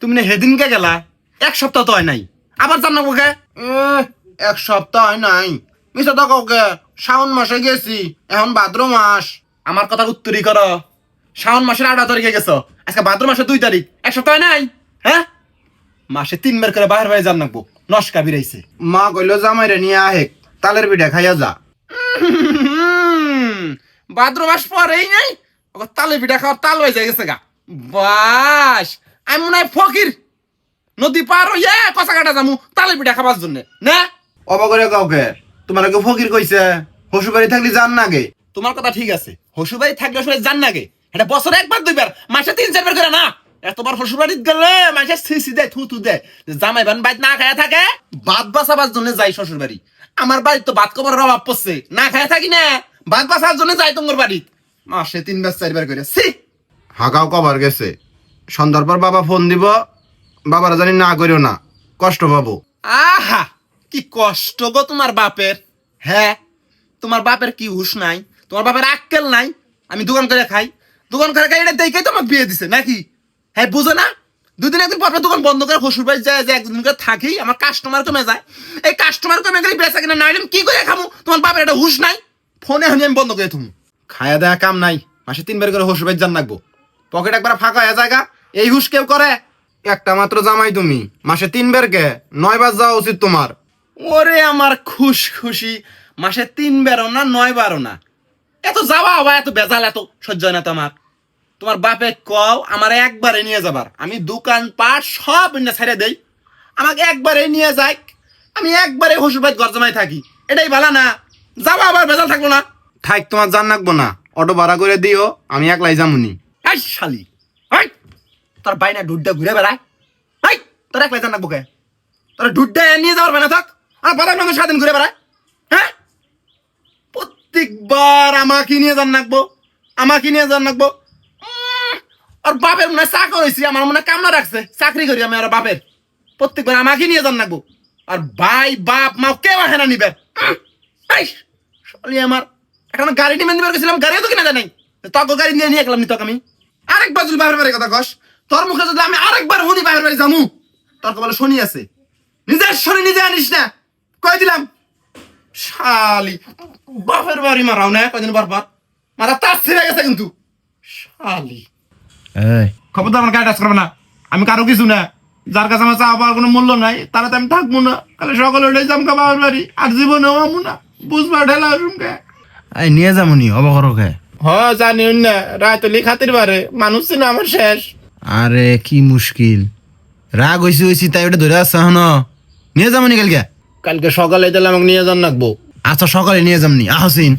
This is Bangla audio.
তুমি না হেদিনকে গেলা? এক সপ্তাহ তো হয় নাই। আবার জান না কে এক সপ্তাহ হয় নাই। মিছা তো কাউকে শ্রাবণ মাসে গেছি, এখন ভাদ্র মাস। আমার কথা উত্তরই করো। শ্রাবণ মাসের আঠারো তারিখে গেছো। আজকে ভাদ্র মাসের দুই তারিখ। এক সপ্তাহ হয় নাই? হ্যাঁ? মাসে তিনবার করে বাহির বাইরে নাকবো নস্কা বিরাইছে। মা কইলো জামাইরে নিয়ে আহে তালের পিঠা খাইয়া যা। ভাদ্র মাস পরেই নাই? ওকে তালে পিঠা খাওয়ার তাল হয়ে যায় গেছে গা। বাস! আমি মনে হয় ফকির। নদী পার হইয়া কাটা যামু তালে পিঠা খাবার জন্য। না। অবাকরে কাউকে তোমার আগে ফকির কইছে? হসুবাড়ি থাকলে যান নাগে তোমার কথা ঠিক আছে। হসুবাড়ি থাকলে সবাই যান নাগে এটা বছরে একবার দুইবার মাসে তিন চারবার করে না। এতবার শ্বশুরবাড়ি গেলে মাসে সিসি দেয় থু থু দেয়। জামাই বান বাইত না খায়া থাকে। বাদ বাঁচাবার জন্য যাই শ্বশুর বাড়ি আমার বাড়ির তো বাদ কবার অভাব পড়ছে। না খায়া থাকি না। বাদ বাঁচার জন্য যাই তোমার বাড়ি মাসে তিনবার চারবার করে। সি হাগাও কবার গেছে। সন্ধ্যার পর বাবা ফোন দিব, বাবারা জানি না করিও না। কষ্ট পাবো। আহা, কি কষ্ট গো তোমার বাপের। হ্যাঁ তোমার বাপের কি হুশ নাই, তোমার বাপের আক্কেল নাই, আমি দোকান করে খাই। দোকান করে খাই এটা দেখে তোমাকে বিয়ে দিছে, নাকি? হ্যাঁ বুঝো না? দুদিন একদিন পর দোকান বন্ধ করে শ্বশুর বাড়ি যায় যে একদিন করে থাকি আমার কাস্টমার কমে যায়। এই কাস্টমার কমে গেলে বেচা কিনা নাই কি করে খামু? তোমার বাপের একটা হুশ নাই ফোনে হানি আমি বন্ধ করে তুমি খায়া দেয়া কাম নাই, মাসে তিনবার করে শ্বশুর বাড়ি যান রাখব পকেট একবার ফাঁকা হয়ে জায়গা এই হুশ কেউ করে? একটা মাত্র জামাই তুমি। মাসে তিন তিনবার কে? নয় বার যাওয়া উচিত তোমার। ওরে আমার খুশ খুশি। মাসে তিন বারো না নয় বারো না। এত যাওয়া হবা এত বেজাল এত সহ্য হয় না তোমার। তোমার বাপে কও আমার একবারে নিয়ে যাবার। আমি দোকান পাট সব এনে ছেড়ে দেই। আমাকে একবারে নিয়ে যাই। আমি একবারে হসুবাদ ঘর জমাই থাকি। এটাই ভালো না। যাওয়া আবার বেজাল থাকব না। থাক তোমার জান রাখব না। অটো ভাড়া করে দিও আমি একলাই যামুনি। শালি। এই! তোর বাইনা ডুড্ডা ঘুরে বেড়ায়। এই, তোর একলাই জান রাখব কে? তোর ডুড্ডা নিয়ে যাওয়ার বেনা থাক। আর বাদাম রঙের স্বাধীন ঘুরে বেড়ায়। হ্যাঁ? প্রত্যেকবার আমাকে নিয়ে যান রাখব আমাকে নিয়ে যান রাখব আর বাপের মনে হয় চাকর হয়েছি আমার মনে কামনা রাখছে। চাকরি করি আমি আর বাপের। প্রত্যেকবার আমাকে নিয়ে যান রাখব আর ভাই, বাপ, মা, কেউ আসে না নিবে। আমার। এখন গাড়ি দিবার গেছিলাম, গাড়িও তো কিনা যায় নাই। তক গাড়ি নিয়ে নিয়ে গেলাম নি তক আমি। আরেকবার যদি বাপের বাড়ির কথা কস তোর মুখে যদি আমি আরেকবার শুনি বাপের বাড়ি যামু তোর তো বলে শনি আছে। নিজের শনি নিজে আনিস না। কই দিলাম? শালি বাপের বাড়ি মারাও না কদিন বারবার মারা তার ছিঁড়ে গেছে কিন্তু। শালি। এই। খবরদার আমার গাড়ি টাচ করবে না। আমি কারও কিছু না। যার কাছে আমার চা পাওয়ার কোনো মূল্য নাই তারা তো আমি থাকব না। তাহলে সকালে উঠে যাম কা বাবার বাড়ি আর জীবনেও আমু না। বুঝবা ঢেলা আসুমকে এই নিয়ে যাব নি অবকর কে হ জানি না রায়তলি খাতির বারে। মানুষ ছিল আমার শেষ। আরে কি মুশকিল। রাগ হইছি হইছি তাই ওটা ধরে আসছে হন। নিয়ে যাব নি কালকে? কালকে সকালে তাহলে আমাকে নিয়ে যান রাখব আচ্ছা সকালে নিয়ে যামনি। আহসিন